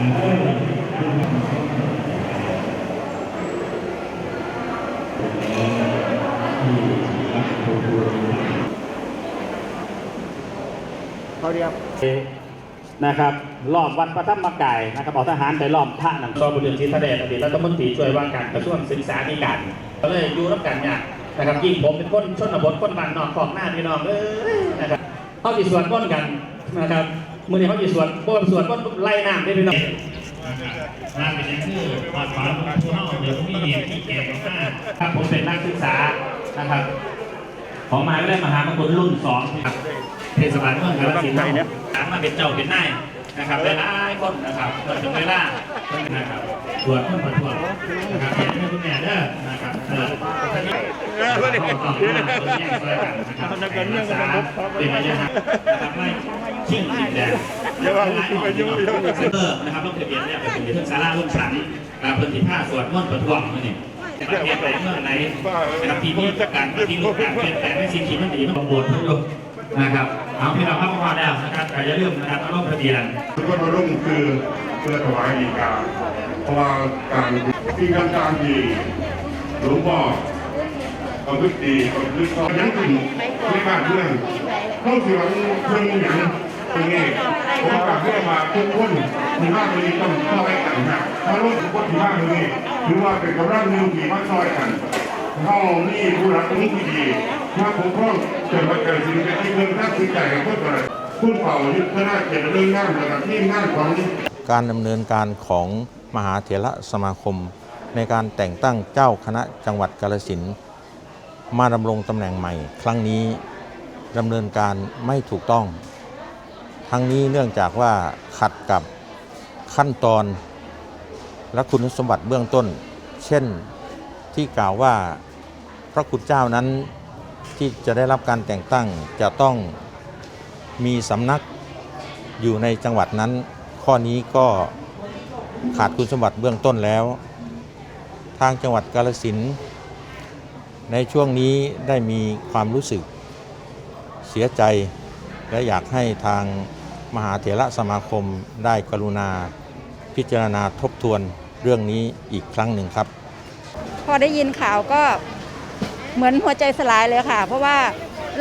เขาเรียกนะครับรอบวัดพระธรรมกายนะครับเอาทหารไปรอบพระนังซอบุญชิตเดชอดีตรัฐมนตรีช่วยว่าการกระทรวงศึกษาธิการก็เลยอยู่รับกันเนี่ยนะครับยิ่งผมเป็นคนชนบทคนบ้านนอกของหน้าพี่น้องเอ้ยนะครับเข้าที่สวดก้นกันนะครับ มื่อนี้เขาจีสวนโบนสวนก้นไล่น้ำได้พี่น้องงานเป็นย่างที่วัดป่าหลวงปู่เฮาเดี๋ยวมีเหตุที่เกี่ยวกับหน้าผมเป็นนักศึกษานะครับของมหาวิทยาลัยมหามงคลรุ่นสองเทศบาลเมืองกาฬสินธุ์นี่ยถามาเป็นเจ้าเป็นนายนะครับหลายคนนะครับเกิดถึงเวลานะครับตรวจคนประท้วงนะครับเห็นไหมคุณแม่เด้อนะครับเออท่านนี้ต้องต้องต้องแย่งช่วกันนะครับเป็นรักษาเป็นระยะห่างนะครับไม่ ชิงดินแดนเยอะมากเยอะเยอะเออนะครับต้องทะเบียนเนี่ยไปถึงที่ศาลาลุ่มสันพื้นที่ผ้าสวดมนต์ประท้วงนี่ประเทศไหนเมืองไหนนะครับที่มีการที่มีการเปลี่ยนแปลงในสิ่งที่มันดีมันบวชทุกยุคนะครับเอาพี่น้องเข้ามาแล้วนะครับแต่อย่าลืมนะครับร่วมทะเบียนทุกคนมาร่วมคือเพื่อถวายดีกาเพราะว่าการที่การการดีหลวงพ่อความลึกดีความลึกชอบยังถึงในบ้านเมืองเข้าถึงเพิ่งอย่างต รงนี้ผมกลับเรียกมาทุกคนมีบ้านนี้ต้องเข้าไปกันนะถ้าร่วมทุกคนที่บ้านนี้ถือว่าเป็นกำลังหนึ่งที่มาช่วยกันเข้านี่ผู้รักผู้ที่ดีถ้าผมพร้อมจะมาเกิดสิ่งที่เพิ่มท่านสิ่ใหญ่กับพวกเราคุณเป่ายุทธนาเกียรติเรื่องงานนะครับที่งานของการดำเนินการของมหาเถระสมาคม ในการแต่งตั้งเจ้าคณะจังหวัดกาฬสินมาดำรงตำแหน่งใหม่ ครั้งนี้ดำเนินการไม่ถูกต้อง ทั้งนี้เนื่องจากว่าขัดกับขั้นตอน และคุณสมบัติเบื้องต้น เช่นที่กล่าวว่าพระคุณเจ้านั้นที่จะได้รับการแต่งตั้งจะต้องมีสำนักอยู่ในจังหวัดนั้น ข้อนี้ก็ขาดคุณสมบัติเบื้องต้นแล้ว ทางจังหวัดกาฬสินในช่วงนี้ได้มีความรู้สึกเสียใจและอยากให้ทาง มหาเถระสมาคมได้กรุณา พิจารณาทบทวนเรื่องนี้อีกครั้งหนึ่งครับ พอได้ยินข่าวก็เหมือนหัวใจสลายเลยค่ะ เพราะว่า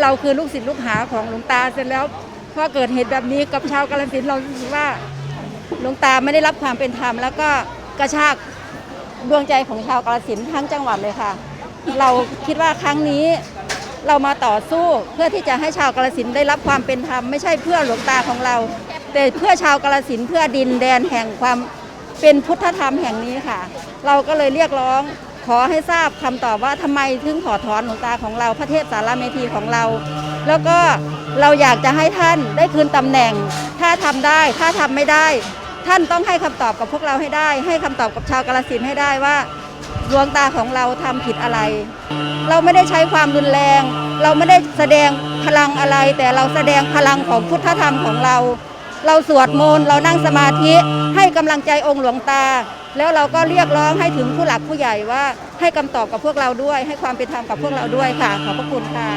เราคือลูกศิษย์ลูกหาของหลวงตาเสร็จแล้วพอเกิดเหตุแบบนี้กับชาวกาฬสินเรารู้สึกว่าหลวงตาไม่ได้รับความเป็นธรรม แล้วก็กระชากดวงใจของชาวกาฬสินทั้งจังหวัดเลยค่ะ เราคิดว่าครั้งนี้ เรามาต่อสู้เพื่อที่จะให้ชาวกาฬสินได้รับความเป็นธรรมไม่ใช่เพื่อหลวงตาของเรา แต่เพื่อชาวกาฬสินเพื่อดินแดนแห่งความเป็นพุทธธรรมแห่งนี้ค่ะ เราก็เลยเรียกร้องขอให้ทราบคำตอบว่าทำไมถึงขอถอนหลวงตาของเรา พระเทพสารเมธีของเรา แล้วก็เราอยากจะให้ท่านได้คืนตำแหน่ง ถ้าทำได้ถ้าทำไม่ได้ ท่านต้องให้คำตอบกับพวกเราให้ได้ ให้คำตอบกับชาวกาฬสินให้ได้ว่า ดวงตาของเราทำผิดอะไร เราไม่ได้ใช้ความรุนแรง เราไม่ได้แสดงพลังอะไร แต่เราแสดงพลังของพุทธธรรมของเรา เราสวดมนต์เรานั่งสมาธิให้กำลังใจองค์หลวงตา แล้วเราก็เรียกร้องให้ถึงผู้หลักผู้ใหญ่ว่าให้คำตอบกับพวกเราด้วย ให้ความเป็นธรรมกับพวกเราด้วยค่ะขอบพระคุณค่ะ